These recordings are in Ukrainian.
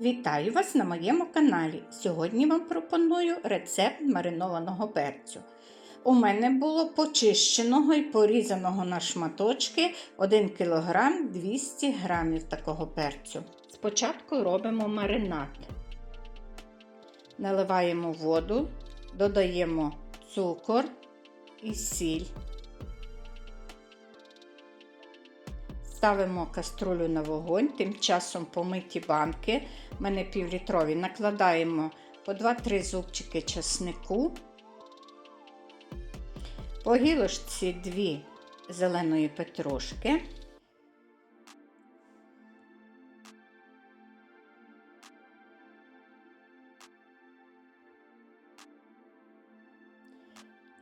Вітаю вас на моєму каналі. Сьогодні вам пропоную рецепт маринованого перцю. У мене було почищеного і порізаного на шматочки 1 кг 200 г такого перцю. Спочатку робимо маринад. Наливаємо воду, додаємо цукор і сіль. Ставимо каструлю на вогонь, тим часом помиті банки, в мене півлітрові, накладаємо по 2-3 зубчики часнику, по гілочці 2 зеленої петрушки,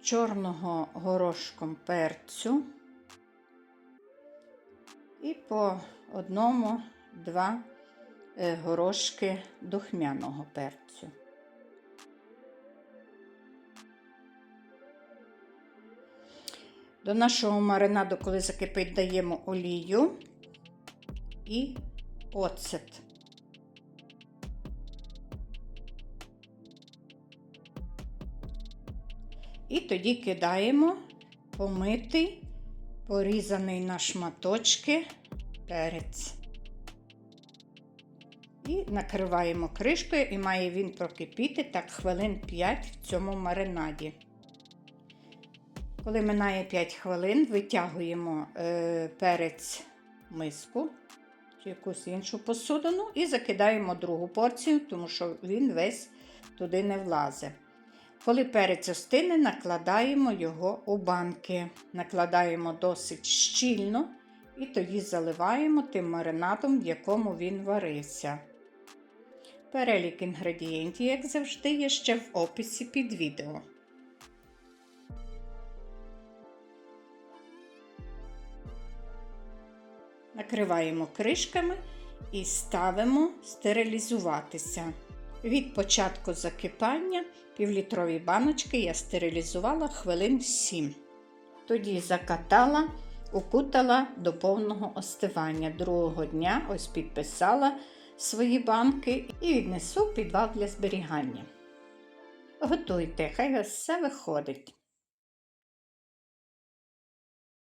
чорного горошком перцю і по одному-два е, горошки духмяного перцю. До нашого маринаду, коли закипить, даємо олію і оцет. І тоді кидаємо помитий порізаний на шматочки перець. І накриваємо кришкою, і має він прокипіти так хвилин 5 в цьому маринаді. Коли минає 5 хвилин, витягуємо е, перець миску чи якусь іншу посудину і закидаємо другу порцію, тому що він весь туди не влазить. Коли перець остине, накладаємо його у банки. Накладаємо досить щільно і тоді заливаємо тим маринадом, в якому він варився. Перелік інгредієнтів, як завжди, є ще в описі під відео. Накриваємо кришками і ставимо стерилізуватися. Від початку закипання півлітрові баночки я стерилізувала хвилин 7. Тоді закатала, укутала до повного остивання. Другого дня ось підписала свої банки і віднесу підвал для зберігання. Готуйте, хай все виходить.